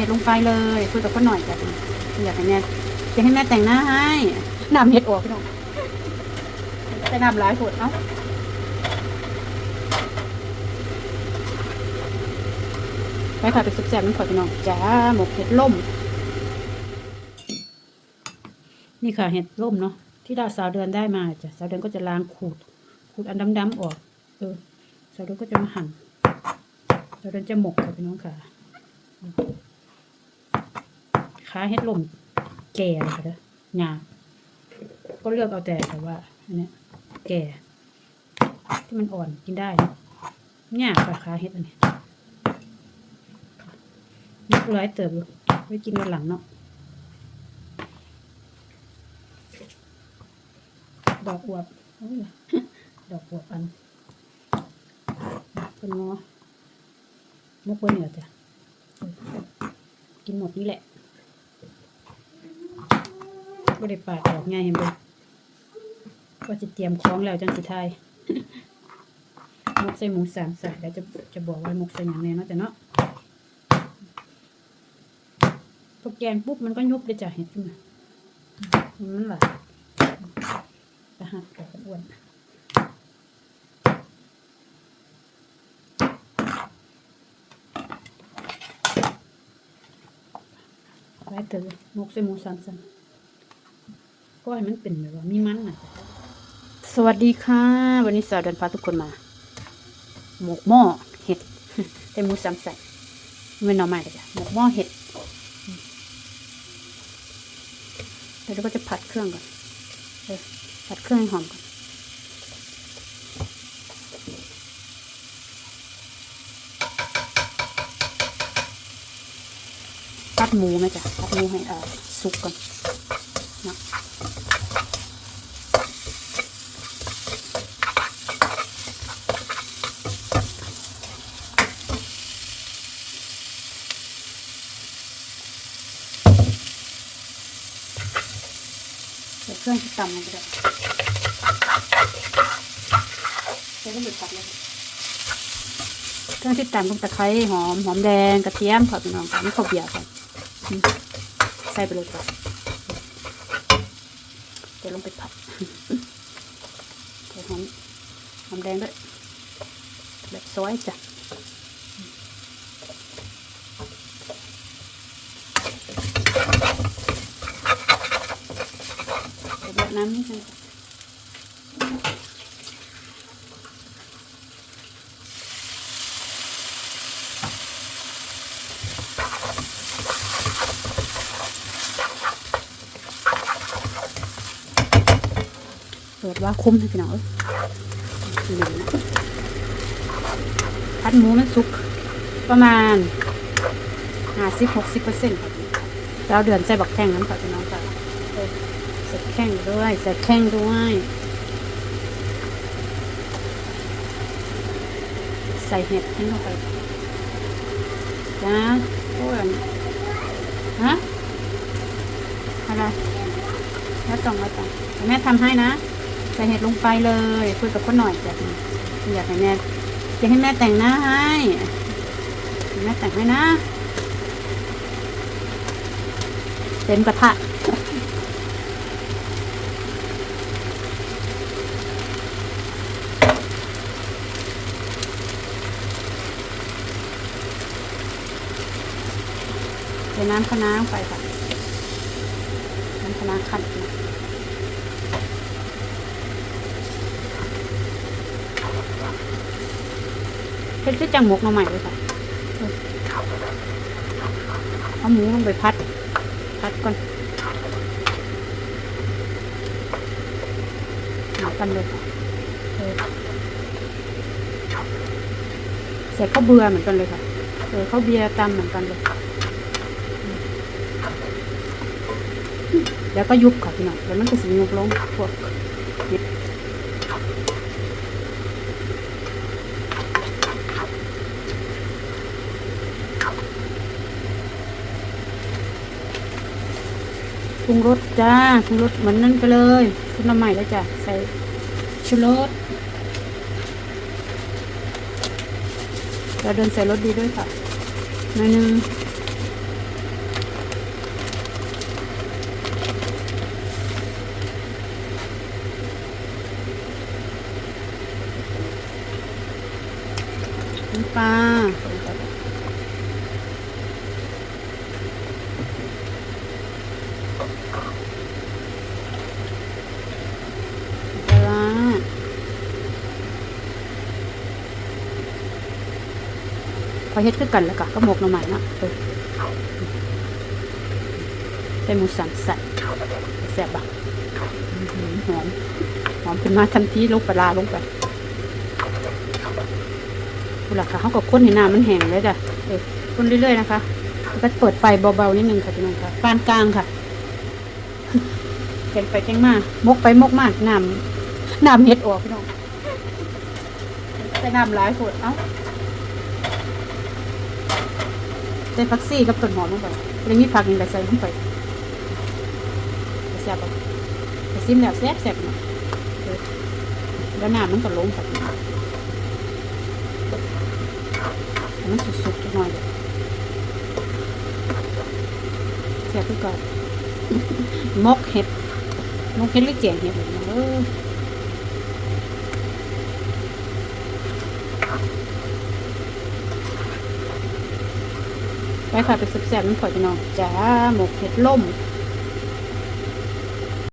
เห็ดลงไปเลยคุยกับพ่อหน่อยจ้ะอยากให้แม่จะให้แม่แต่งหน้าให้น้ำเห็ดออกพี่น้องแต่น้ำหลายผดเอ้าไปค่ะไปสุกแซ่บน้ำขอพี่น้องจ้าหมกเห็ดล่ม นี่ค่ะเห็ดล่มเนาะที่ดาวสาวเดือนได้มาจ้ะสาวเดือนก็จะล้างขูด ขูดอันดำๆออก เออสาวเดือนก็จะมาหั่นสาวเดือนจะหมกค่ะพี่น้องค่ะ ขาเห็ดลมแก่เลยค่ะเด้อหยาก็เลือกเอาแต่แต่ว่าอันนี้แก่ ที่มันอ่อนกินได้เนอะหยาบค่ะขาเห็ดอันนี้นักร้อยเติบอยู่ไว้กินวันหลังเนาะดอกอวบดอกอวบอันเป็นงอมุกไว้เหนือจ้ะกินหมดนี่แหละ ก็ได้ปาดออกง่ายเห็นไหมก็จะเตรียมคล้องแล้วจังสิไทายมกใส่หมูสามสัตว์แล้วจะจะบอกว่ามกใส่อย่างแน่เนาะจ้ะเนาะพอแกงปุ๊บมันก็ยุบเลยจ้ะเห็นขึ้นมมันหลายจะหักแต่อ้วนไว้เตอมกใส่หมูสันสัน ก็ให้มันเป็นแบบว่ามีมันนะสวัสดีค่ะ วันนี้สาวเดินพาทุกคนมา หมกหม้อเห็ดใส่หมูสันสันไม่หน่อไม้เลยจ้ะหมกหม้อเห็ดเดี๋ยวเราก็จะผัดเครื่องก่อนผัดเครื่องให้หอมก่อนผัดหมูไหมจ๊ะผัดหมูให้อ่อสุกก่อน เครื่องที่ตำมันจะได้ใช้ก็หมึกผัดเลยเครื่องที่ตำต้องตะไคร้หอมหอมแดงกระเทียมผัดพี่น้องค่ะนี่ข้าวเบียร์ก่อนใส่ไปเลยจ้ะเดี๋ยวลงไปผัดใส่หอมหอมแดงด้วยแบบซอยจ้ะ ดี๋ยวเดือดน้ำนิดนึงจ้ะเปิดว่าคุ้มนะพี่น้องพัดหมูมันสุกประมาณห้าสิบหกสิบเปอร์เซ็นต์แล้วเดือนใส่บักแข้งน้ำค่ะพี่น้องค่ะ สแข้งด้วยสแข้งด้วย ใส่เห็ดทิ้งลงไปจ้าโอ้ยฮะอะไรแล้วต้องแล้วต้องแม่ทำให้นะ ใส่เห็ดลงไปเลยคุยกับพ่อหน่อยจ้ะอยากให้แม่จะให้แม่แต่งหน้าให้แม่แต่งให้นะเต็มกระทะใส่น้ำคะน้าไปค่ะ น้ำคะน้าขัดนะเฮ็ดคือจังหมกหน่อใหม่เลยค่ะเอาหมูลงไปพัด พัดก่อนหากันเลยค่ะเออใส่ข้าวเบื่อเหมือนกันเลยค่ะเออข้าวเบียร์ตำเหมือนกันเลย แล้วก็ยุบค่ะพี่น้องแล้วมันก็สิยุบลงพวกปรุงรสจ้าปรุงรสเหมือนนั่นไปเลยชุดน้ำใหม่แล้วจ้ะ ใส่ชูรสเราเดินใส่รสดีด้วยค่ะหน่อยนึง น้ปลาปลาพอเฮ็ดขึ้นกันแล้วก็กหมกหน่อไม้นะเออใส่หมูสันใส่แซ่บอะหอม หอมขึ้นมาทันทีลูกปลาลงไป เอาล่ะค่ะเขาก็ค้นให้น้ำมันแห้งเลยจ้ะเออค้นเรื่อยๆนะคะแล้วก็เปิดไฟเบาๆนิดนึงค่ะพี่น้องค่ะปานกลางค่ะแกงไปแกงมากมกไปมกมากน้ำน้ำเห็ดออกพี่น้องใส่น้ำหลายขวดเอ้าใส่ผักซี่กับต้นหอมลงไปเรื่องนี้ผักนี่ก็ใส่ลงไปแซ่บบ่ไปซิมแล้วแซ่บแซ่บเนาะเออแล้วน้ำมันก็ลงค่ะพี่น้องให้ มันสุกๆจักหน่อยเดี๋ยแซ่บคือเก่อนมกเห็ดมกเห็ดหรือแกงเห็ดเออไปค่ะไปแซ่บๆน้ำข่อยพี่น้องจ้าหมกเห็ดล่ม